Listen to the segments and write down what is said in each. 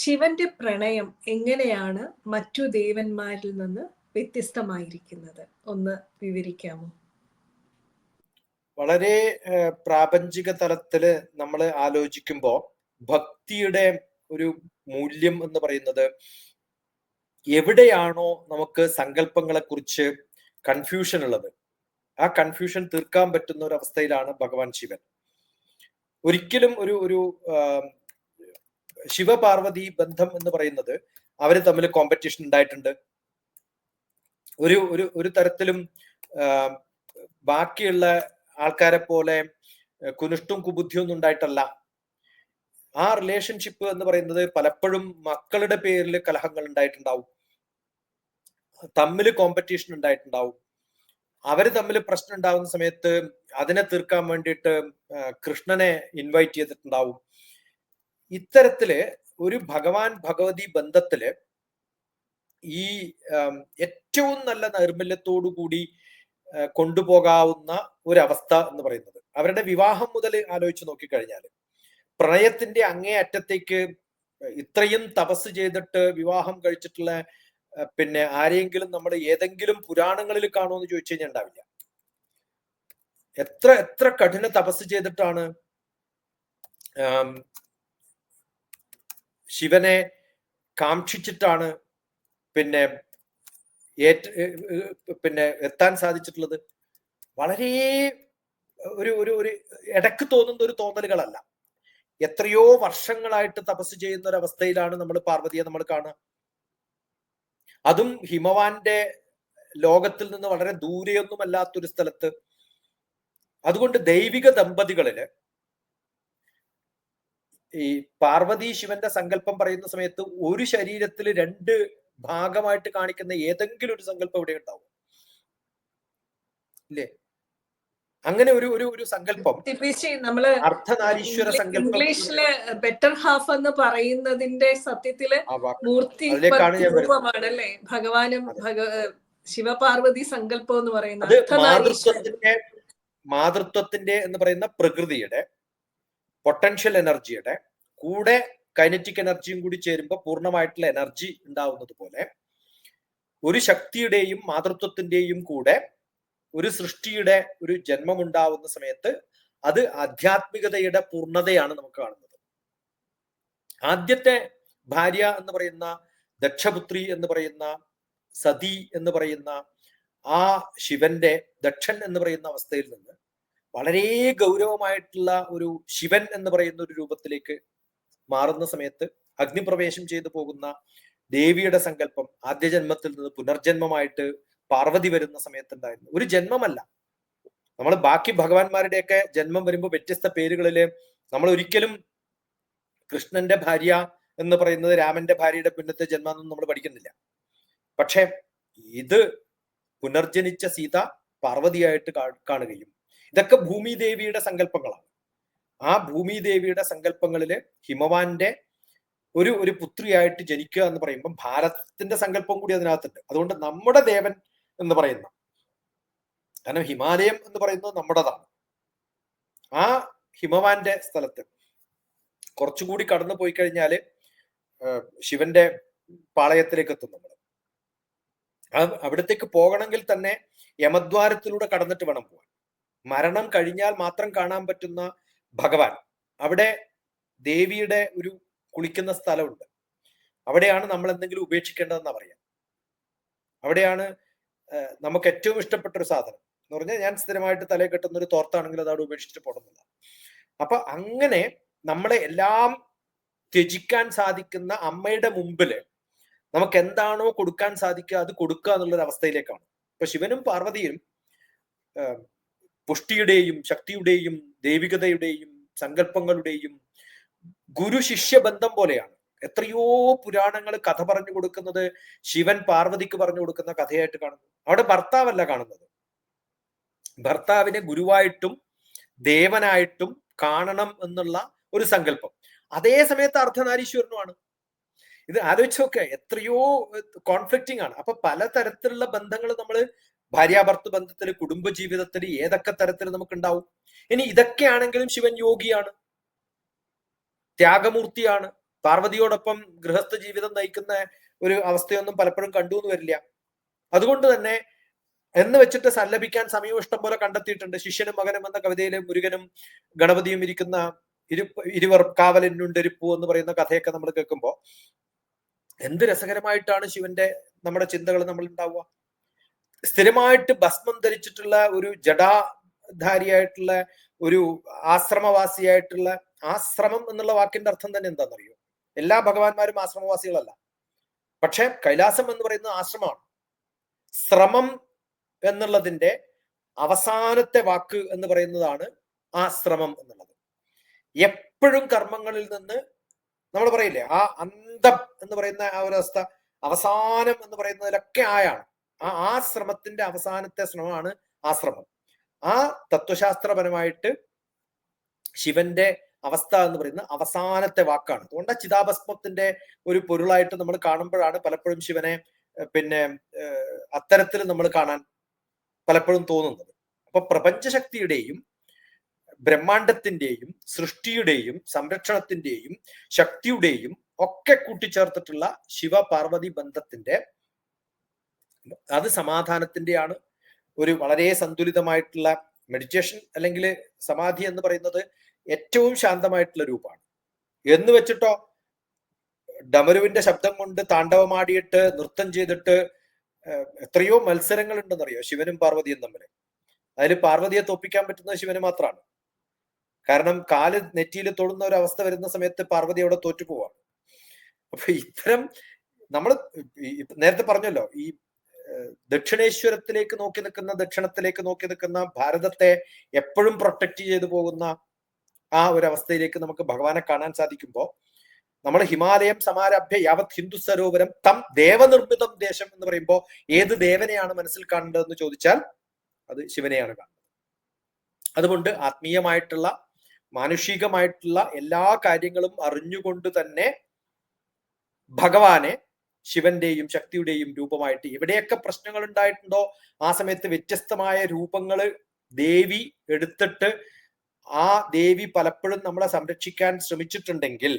ശിവന്റെ പ്രണയം എങ്ങനെയാണ് മറ്റു ദേവന്മാരിൽ നിന്ന് വ്യത്യസ്തമായിരിക്കുന്നത്? ഒന്ന് വിവരിക്കാമോ? വളരെ പ്രാപഞ്ചിക തലത്തിൽ നമ്മൾ ആലോചിക്കുമ്പോൾ ഭക്തിയുടെ ഒരു മൂല്യം എന്ന് പറയുന്നത് എവിടെയാണോ നമുക്ക് സങ്കല്പങ്ങളെ കുറിച്ച് കൺഫ്യൂഷൻ ഉള്ളത്. ആ കൺഫ്യൂഷൻ തീർക്കാൻ പറ്റുന്ന ഒരു അവസ്ഥയിലാണ് ഭഗവാൻ ശിവൻ. ഒരിക്കലും ഒരു ഒരു ശിവപാർവതി ബന്ധം എന്ന് പറയുന്നത് അവർ തമ്മിൽ കോമ്പറ്റീഷൻ ഉണ്ടായിട്ടുണ്ട്. ഒരു ഒരു ഒരു തരത്തിലും ബാക്കിയുള്ള ആൾക്കാരെ പോലെ കുനിഷ്ടും കുബുദ്ധിയും ഒന്നും ഉണ്ടായിട്ടല്ല. ആ റിലേഷൻഷിപ്പ് എന്ന് പറയുന്നത് പലപ്പോഴും മക്കളുടെ പേരിൽ കലഹങ്ങൾ ഉണ്ടായിട്ടുണ്ടാവും. തമ്മിൽ കോമ്പറ്റീഷൻ ഉണ്ടായിട്ടുണ്ടാവും. അവർ തമ്മിൽ പ്രശ്നം ഉണ്ടാകുന്ന സമയത്ത് അതിനെ തീർക്കാൻ വേണ്ടിയിട്ട് കൃഷ്ണനെ ഇൻവൈറ്റ് ചെയ്തിട്ടുണ്ടാവും. ഇത്തരത്തിൽ ഒരു ഭഗവാൻ ഭഗവതി ബന്ധത്തിൽ ഈ ഏറ്റവും നല്ല നൈർമല്യത്തോടു കൂടി കൊണ്ടുപോകാവുന്ന ഒരവസ്ഥ എന്ന് പറയുന്നത്. അവരുടെ വിവാഹം മുതൽ ആലോചിച്ച് നോക്കിക്കഴിഞ്ഞാൽ പ്രണയത്തിന്റെ അങ്ങേ അറ്റത്തേക്ക് ഇത്രയും തപസ് ചെയ്തിട്ട് വിവാഹം കഴിച്ചിട്ടുള്ള പിന്നെ ആരെങ്കിലും നമ്മൾ ഏതെങ്കിലും പുരാണങ്ങളിൽ കാണുമെന്ന് ചോദിച്ചു കഴിഞ്ഞാൽ ഉണ്ടാവില്ല. എത്ര എത്ര കഠിന തപസ് ചെയ്തിട്ടാണ് ശിവനെ കാക്ഷിച്ചിട്ടാണ് പിന്നെ ഏറ്റ് പിന്നെ എത്താൻ സാധിച്ചിട്ടുള്ളത്. വളരെ ഒരു ഒരു ഒരു ഇടയ്ക്ക് തോന്നുന്ന ഒരു തോന്നലുകളല്ല. എത്രയോ വർഷങ്ങളായിട്ട് തപസ് ചെയ്യുന്ന ഒരു അവസ്ഥയിലാണ് നമ്മൾ പാർവതിയെ നമ്മൾ കാണുക. അതും ഹിമവാന്റെ ലോകത്തിൽ നിന്ന് വളരെ ദൂരെയൊന്നും അല്ലാത്തൊരു സ്ഥലത്ത്. അതുകൊണ്ട് ദൈവിക ദമ്പതികളിൽ ഈ പാർവതി ശിവന്റെ സങ്കല്പം പറയുന്ന സമയത്ത് ഒരു ശരീരത്തിൽ രണ്ട് ഭാഗമായിട്ട് കാണിക്കുന്ന ഏതെങ്കിലും ഒരു സങ്കല്പം ഇവിടെ ഉണ്ടാവും. ഇല്ലേ? അങ്ങനെ ഒരു ഒരു ഒരു സങ്കല്പം. നമ്മൾ അർദ്ധനാരീശ്വര സങ്കല്പം ഇംഗ്ലീഷിൽ ബെറ്റർ ഹാഫ് എന്ന് പറയുന്നതിന്റെ സത്യത്തിൽ മൂർത്തി. രൂപമാണല്ലേ ഭഗവാനും ശിവപാർവതി സങ്കല്പം എന്ന് പറയുന്നത് മാതൃത്വത്തിന്റെ എന്ന് പറയുന്ന പ്രകൃതിയുടെ പൊട്ടൻഷ്യൽ എനർജിയുടെ കൂടെ കൈനറ്റിക് എനർജിയും കൂടി ചേരുമ്പോൾ പൂർണമായിട്ടുള്ള എനർജി ഉണ്ടാവുന്നത് പോലെ ഒരു ശക്തിയുടെയും മാതൃത്വത്തിന്റെയും കൂടെ ഒരു സൃഷ്ടിയുടെ ഒരു ജന്മം ഉണ്ടാവുന്ന സമയത്ത് അത് ആധ്യാത്മികതയുടെ പൂർണതയാണ് നമുക്ക് കാണുന്നത്. ആദ്യത്തെ ഭാര്യ എന്ന് പറയുന്ന ദക്ഷപുത്രി എന്ന് പറയുന്ന സതി എന്ന് പറയുന്ന ആ ശിവന്റെ ദക്ഷൻ എന്ന് പറയുന്ന അവസ്ഥയിൽ നിന്ന് വളരെ ഗൗരവമായിട്ടുള്ള ഒരു ശിവൻ എന്ന് പറയുന്ന ഒരു രൂപത്തിലേക്ക് മാറുന്ന സമയത്ത് അഗ്നിപ്രവേശം ചെയ്തു പോകുന്ന ദേവിയുടെ സങ്കല്പം ആദ്യ ജന്മത്തിൽ നിന്ന് പുനർജന്മമായിട്ട് പാർവതി വരുന്ന സമയത്തുണ്ടായിരുന്നു ഒരു ജന്മമല്ല. നമ്മൾ ബാക്കി ഭഗവാന്മാരുടെയൊക്കെ ജന്മം വരുമ്പോൾ വ്യത്യസ്ത പേരുകളിൽ നമ്മൾ ഒരിക്കലും കൃഷ്ണന്റെ ഭാര്യ എന്ന് പറയുന്നത് രാമന്റെ ഭാര്യയുടെ പിന്നത്തെ ജന്മം നമ്മൾ പഠിക്കുന്നില്ല. പക്ഷേ ഇത് പുനർജനിച്ച സീത പാർവതിയായിട്ട് കാണുകയും ഇതൊക്കെ ഭൂമി ദേവിയുടെ സങ്കല്പങ്ങളാണ്. ആ ഭൂമി ദേവിയുടെ സങ്കല്പങ്ങളിൽ ഹിമവാന്റെ ഒരു ഒരു പുത്രിയായിട്ട് ജനിക്കുക എന്ന് പറയുമ്പോൾ ഭാരതത്തിന്റെ സങ്കല്പം കൂടി അതിനകത്തുണ്ട്. അതുകൊണ്ട് നമ്മുടെ ദേവൻ എന്ന് പറയുന്ന കാരണം ഹിമാലയം എന്ന് പറയുന്നത് നമ്മുടേതാണ്. ആ ഹിമവാന്റെ സ്ഥലത്ത് കുറച്ചുകൂടി കടന്നു പോയി കഴിഞ്ഞാൽ ശിവന്റെ പാളയത്തിലേക്ക് എത്തും നമ്മൾ അവിടത്തേക്ക് പോകണമെങ്കിൽ തന്നെ യമദ്വാരത്തിലൂടെ കടന്നിട്ട് വേണം പോകാൻ മരണം കഴിഞ്ഞാൽ മാത്രം കാണാൻ പറ്റുന്ന ഭഗവാൻ. അവിടെ ദേവിയുടെ ഒരു കുളിക്കുന്ന സ്ഥലമുണ്ട്. അവിടെയാണ് നമ്മൾ എന്തെങ്കിലും ഉപേക്ഷിക്കേണ്ടതെന്നാ പറയാം അവിടെയാണ് നമുക്ക് ഏറ്റവും ഇഷ്ടപ്പെട്ട ഒരു സാധനം എന്ന് പറഞ്ഞാൽ ഞാൻ സ്ഥിരമായിട്ട് തലയിൽ കെട്ടുന്ന ഒരു തോർത്താണെങ്കിൽ അത് അവിടെ ഉപേക്ഷിച്ചിട്ട് പോടുന്നില്ല അപ്പൊ അങ്ങനെ നമ്മളെ എല്ലാം ത്യജിക്കാൻ സാധിക്കുന്ന അമ്മയുടെ മുമ്പിൽ നമുക്ക് എന്താണോ കൊടുക്കാൻ സാധിക്കുക അത് കൊടുക്കുക എന്നുള്ള ഒരു അവസ്ഥയിലേക്കാണ്. ഇപ്പൊ ശിവനും പാർവതിയും പുഷ്ടിയുടെയും ശക്തിയുടെയും ദൈവികതയുടെയും സങ്കല്പങ്ങളുടെയും ഗുരു ശിഷ്യ ബന്ധം പോലെയാണ്. എത്രയോ പുരാണങ്ങൾ കഥ പറഞ്ഞു കൊടുക്കുന്നത് ശിവൻ പാർവതിക്ക് പറഞ്ഞു കൊടുക്കുന്ന കഥയായിട്ട് കാണുന്നു. അവിടെ ഭർത്താവല്ല കാണുന്നത്. ഭർത്താവിനെ ഗുരുവായിട്ടും ദേവനായിട്ടും കാണണം എന്നുള്ള ഒരു സങ്കല്പം. അതേ സമയത്ത് അർദ്ധനാരീശ്വരനുമാണ്. ഇത് ആലോചിച്ചൊക്കെ എത്രയോ കോൺഫ്ലിക്റ്റിംഗ് ആണ്. അപ്പൊ പലതരത്തിലുള്ള ബന്ധങ്ങൾ നമ്മൾ ഭാര്യാഭർത്തൃ ബന്ധത്തിൽ കുടുംബ ജീവിതത്തിൽ ഏതൊക്കെ തരത്തിൽ നമുക്ക് ഉണ്ടാവും ഇനി ഇതൊക്കെയാണെങ്കിലും ശിവൻ യോഗിയാണ്. ത്യാഗമൂർത്തിയാണ്. പാർവതിയോടൊപ്പം ഗൃഹസ്ഥ ജീവിതം നയിക്കുന്ന ഒരു അവസ്ഥയൊന്നും പലപ്പോഴും കണ്ടു എന്ന് വരില്ല. അതുകൊണ്ട് തന്നെ എന്ന് വെച്ചിട്ട് സല്ലപിക്കാൻ സമയം ഇഷ്ടം പോലെ കണ്ടെത്തിയിട്ടുണ്ട്. ശിഷ്യനും മകനും എന്ന കവിതയിലെ മുരുകനും ഗണപതിയും ഇരിക്കുന്ന ഇരു ഇരുവർ കാവലിനുണ്ടിരിപ്പു എന്ന് പറയുന്ന കഥയൊക്കെ നമ്മൾ കേൾക്കുമ്പോൾ എന്ത് രസകരമായിട്ടാണ് ശിവന്റെ നമ്മുടെ ചിന്തകൾ നമ്മൾ ഉണ്ടാവുക. സ്ഥിരമായിട്ട് ഭസ്മം ധരിച്ചിട്ടുള്ള ഒരു ജഡാധാരിയായിട്ടുള്ള ഒരു ആശ്രമവാസിയായിട്ടുള്ള ആശ്രമം എന്നുള്ള വാക്കിന്റെ അർത്ഥം തന്നെ എന്താണെന്നറിയോ എല്ലാ ഭഗവാന്മാരും ആശ്രമവാസികളല്ല. പക്ഷെ കൈലാസം എന്ന് പറയുന്നത് ആശ്രമമാണ്. ശ്രമം എന്നുള്ളതിന്റെ അവസാനത്തെ വാക്ക് എന്ന് പറയുന്നതാണ് ആശ്രമം എന്നുള്ളത്. എപ്പോഴും കർമ്മങ്ങളിൽ നിന്ന് നമ്മൾ പറയില്ലേ ആ അന്തം എന്ന് പറയുന്ന ആ ഒരു അവസ്ഥ അവസാനം എന്ന് പറയുന്നതിലൊക്കെ ആയാണ്. ആ ആ ശ്രമത്തിന്റെ അവസാനത്തെ ശ്രമമാണ് ആശ്രമം. ആ തത്വശാസ്ത്രപരമായിട്ട് ശിവന്റെ അവസ്ഥ എന്ന് പറയുന്ന അവസാനത്തെ വാക്കാണ്. അതുകൊണ്ട് ചിതാഭസ്മത്തിന്റെ ഒരു പൊരുളായിട്ട് നമ്മൾ കാണുമ്പോഴാണ് പലപ്പോഴും ശിവനെ പിന്നെ അത്തരത്തിൽ നമ്മൾ കാണാൻ പലപ്പോഴും തോന്നുന്നത്. അപ്പൊ പ്രപഞ്ചശക്തിയുടെയും ബ്രഹ്മാണ്ടത്തിന്റെയും സൃഷ്ടിയുടെയും സംരക്ഷണത്തിന്റെയും ശക്തിയുടെയും ഒക്കെ കൂട്ടിച്ചേർത്തിട്ടുള്ള ശിവ പാർവതി ബന്ധത്തിന്റെ അത് സമാധാനത്തിന്റെയാണ് ഒരു വളരെ സന്തുലിതമായിട്ടുള്ള മെഡിറ്റേഷൻ അല്ലെങ്കിൽ സമാധി എന്ന് പറയുന്നത് ഏറ്റവും ശാന്തമായിട്ടുള്ള രൂപമാണ്. എന്ന് വെച്ചിട്ടോ ഡമരുവിന്റെ ശബ്ദം കൊണ്ട് താണ്ഡവമാടിയിട്ട് നൃത്തം ചെയ്തിട്ട് എത്രയോ മത്സരങ്ങൾ ഉണ്ടെന്നറിയോ ശിവനും പാർവതിയും തമ്മിൽ. അതിൽ പാർവതിയെ തോപ്പിക്കാൻ പറ്റുന്നത് ശിവന് മാത്രമാണ്. കാരണം കാൽ നെറ്റിയിൽ തൊടുന്ന ഒരു അവസ്ഥ വരുന്ന സമയത്ത് പാർവതി അവിടെ തോറ്റു പോവാണ് അപ്പൊ ഇത്തരം നമ്മൾ നേരത്തെ പറഞ്ഞല്ലോ ഈ ദക്ഷിണേശ്വരത്തിലേക്ക് നോക്കി നിൽക്കുന്ന ദക്ഷിണത്തിലേക്ക് നോക്കി നിൽക്കുന്ന ഭാരതത്തെ എപ്പോഴും പ്രൊട്ടക്ട് ചെയ്തു പോകുന്ന ആ ഒരു അവസ്ഥയിലേക്ക് നമുക്ക് ഭഗവാനെ കാണാൻ സാധിക്കുമ്പോൾ നമ്മൾ ഹിമാലയം സമാരഭ്യ യാവത് ഹിന്ദു സരോവരം തം ദേവനിർമ്മിതം ദേശം എന്ന് പറയുമ്പോൾ ഏത് ദേവനെയാണ് മനസ്സിൽ കാണേണ്ടതെന്ന് ചോദിച്ചാൽ അത് ശിവനെയാണ് കാണുന്നത്. അതുകൊണ്ട് ആത്മീയമായിട്ടുള്ള മാനുഷികമായിട്ടുള്ള എല്ലാ കാര്യങ്ങളും അറിഞ്ഞുകൊണ്ട് തന്നെ ഭഗവാനെ ശിവന്റെയും ശക്തിയുടെയും രൂപമായിട്ട് എവിടെയൊക്കെ പ്രശ്നങ്ങൾ ഉണ്ടായിട്ടുണ്ടോ ആ സമയത്ത് വ്യത്യസ്തമായ രൂപങ്ങൾ ദേവി എടുത്തിട്ട് ആ ദേവി പലപ്പോഴും നമ്മളെ സംരക്ഷിക്കാൻ ശ്രമിച്ചിട്ടുണ്ടെങ്കിൽ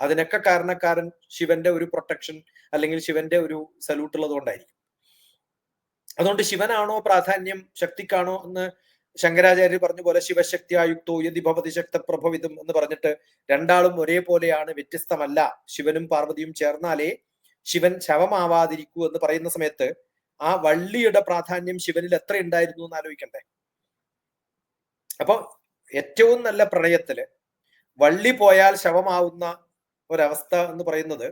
അതിനൊക്കെ കാരണക്കാരൻ ശിവന്റെ ഒരു പ്രൊട്ടക്ഷൻ അല്ലെങ്കിൽ ശിവന്റെ ഒരു സല്യൂട്ട് ഉള്ളതുകൊണ്ടായിരിക്കും അതുകൊണ്ട് ശിവനാണോ പ്രാധാന്യം ശക്തിക്കാണോ എന്ന് ശങ്കരാചാര്യർ പറഞ്ഞ പോലെ ശിവശക്തി ആയുക്തോ യതി ഭവതി ശക്ത പ്രഭവിതം എന്ന് പറഞ്ഞിട്ട് രണ്ടാളും ഒരേപോലെയാണ് വ്യത്യസ്തമല്ല. ശിവനും പാർവതിയും ചേർന്നാലേ ശിവൻ ശവമാവാതിരിക്കൂ എന്ന് പറയുന്ന സമയത്ത് ആ വള്ളിയുടെ പ്രാധാന്യം ശിവനിൽ എത്ര ഉണ്ടായിരുന്നു എന്ന് ആലോചിക്കണ്ടേ? അപ്പൊ ഏറ്റവും നല്ല പ്രണയത്തിൽ വള്ളി പോയാൽ ശവമാവുന്ന ഒരവസ്ഥ എന്ന് പറയുന്നത്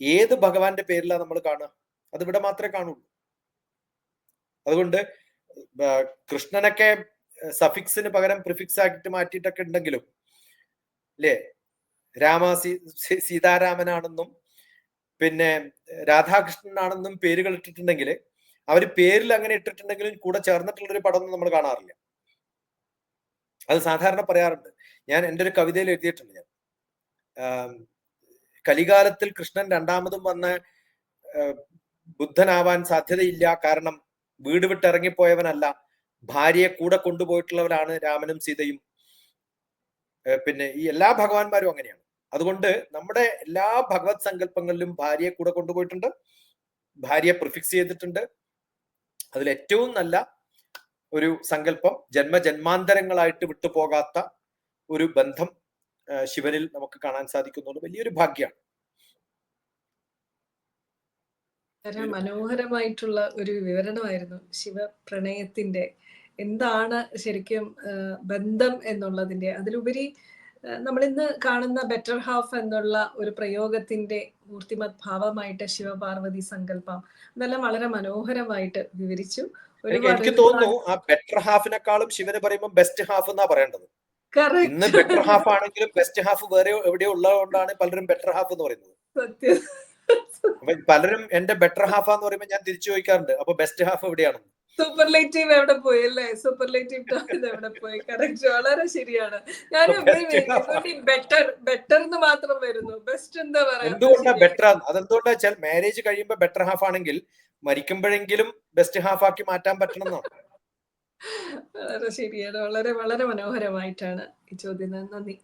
ഏത് ഭഗവാന്റെ പേരിലാണ് നമ്മൾ കാണുക? അത് ഇവിടെ മാത്രമേ കാണുള്ളൂ. അതുകൊണ്ട് കൃഷ്ണനൊക്കെ സഫിക്സിന് പകരം പ്രിഫിക്സ് ആക്കിയിട്ട് മാറ്റിയിട്ടൊക്കെ ഉണ്ടെങ്കിലും അല്ലേ രാമ സീതാരാമനാണെന്നും പിന്നെ രാധാകൃഷ്ണനാണെന്നും പേരുകൾ ഇട്ടിട്ടുണ്ടെങ്കിൽ അവർ പേരിൽ അങ്ങനെ ഇട്ടിട്ടുണ്ടെങ്കിലും കൂടെ ചേർന്നിട്ടുള്ള ഒരു പടമൊന്നും നമ്മൾ കാണാറില്ല. അത് സാധാരണ പറയാറുണ്ട്. ഞാൻ എന്റെ ഒരു കവിതയിൽ എഴുതിയിട്ടുണ്ട് ഞാൻ. കലികാലത്തിൽ കൃഷ്ണൻ രണ്ടാമതും വന്ന് ബുദ്ധനാവാൻ സാധ്യതയില്ല കാരണം വീട് വിട്ടിറങ്ങിപ്പോയവനല്ല. ഭാര്യയെ കൂടെ കൊണ്ടുപോയിട്ടുള്ളവരാണ് രാമനും സീതയും. പിന്നെ ഈ എല്ലാ ഭഗവാന്മാരും അങ്ങനെയാണ്. അതുകൊണ്ട് നമ്മുടെ എല്ലാ ഭഗവത് സങ്കല്പങ്ങളിലും ഭാര്യയെ കൂടെ കൊണ്ടുപോയിട്ടുണ്ട്. ഭാര്യയെ പ്രിഫിക്സ് ചെയ്തിട്ടുണ്ട്. അതിൽ ഏറ്റവും നല്ല ഒരു സങ്കല്പം ജന്മജന്മാന്തരങ്ങളായിട്ട് വിട്ടുപോകാത്ത ഒരു ബന്ധം ശിവനിൽ നമുക്ക് കാണാൻ സാധിക്കുന്നുണ്ട്. വലിയൊരു ഭാഗ്യമാണ് മനോഹരമായിട്ടുള്ള ഒരു വിവരണമായിരുന്നു ശിവപ്രണയത്തിന്റെ എന്താണ് ശരിക്കും ബന്ധം എന്നുള്ളതിന്റെ അതിലുപരി ആ, നമ്മളിന്ന് കാണുന്ന ബെറ്റർ ഹാഫ് എന്നുള്ള ഒരു പ്രയോഗത്തിന്റെ മൂർത്തിമത് ഭാവമായിട്ട് ശിവപാർവതി സങ്കല്പം അതെല്ലാം വളരെ മനോഹരമായിട്ട് വിവരിച്ചു. എനിക്ക് തോന്നുന്നു ആ ബെറ്റർ ഹാഫിനെക്കാളും ശിവന് പറയുമ്പോൾ ബെസ്റ്റ് ഹാഫ് എന്നാ പറയേണ്ടത്. ഇന്ന് ബെറ്റർ ഹാഫ് ആണെങ്കിലും ബെസ്റ്റ് ഹാഫ് വേറെ എവിടെയോ ഉള്ളതുകൊണ്ടാണ് പലരും ബെറ്റർ ഹാഫ് എന്ന് പറയുന്നത്. സത്യം. പലരും എന്റെ ബെറ്റർ ഹാഫ് എന്ന് പറയുമ്പോൾ ഞാൻ തിരിച്ചു ചോദിക്കാറുണ്ട്. അപ്പൊ ബെസ്റ്റ് ഹാഫ് എവിടെയാണെന്ന്? സൂപ്പർലേറ്റീവ് എവിടെ പോയി അല്ലേ? സൂപ്പർലേറ്റീവ് ടോക്ക് എവിടെ പോയി? കറക്റ്റ് വളരെ ശരിയാണ്. ഞാൻ ബെറ്റർ ബെറ്റർ എന്ന് മാത്രം വരുന്നു. ബെസ്റ്റ് എന്താ എന്തുകൊണ്ടാ പറയാ ബെറ്റർ അതെന്തുകൊണ്ടാ വെച്ചാൽ മാരേജ് കഴിയുമ്പോൾ ബെറ്റർ ഹാഫ് ആണെങ്കിൽ മരിക്കുമ്പോഴെങ്കിലും ബെസ്റ്റ് ഹാഫ് ആക്കി മാറ്റാൻ പറ്റണം എന്നാണ് വളരെ ശരിയാണ്. വളരെ വളരെ മനോഹരമായിട്ടാണ് ഈ ചോദ്യം. നന്ദി.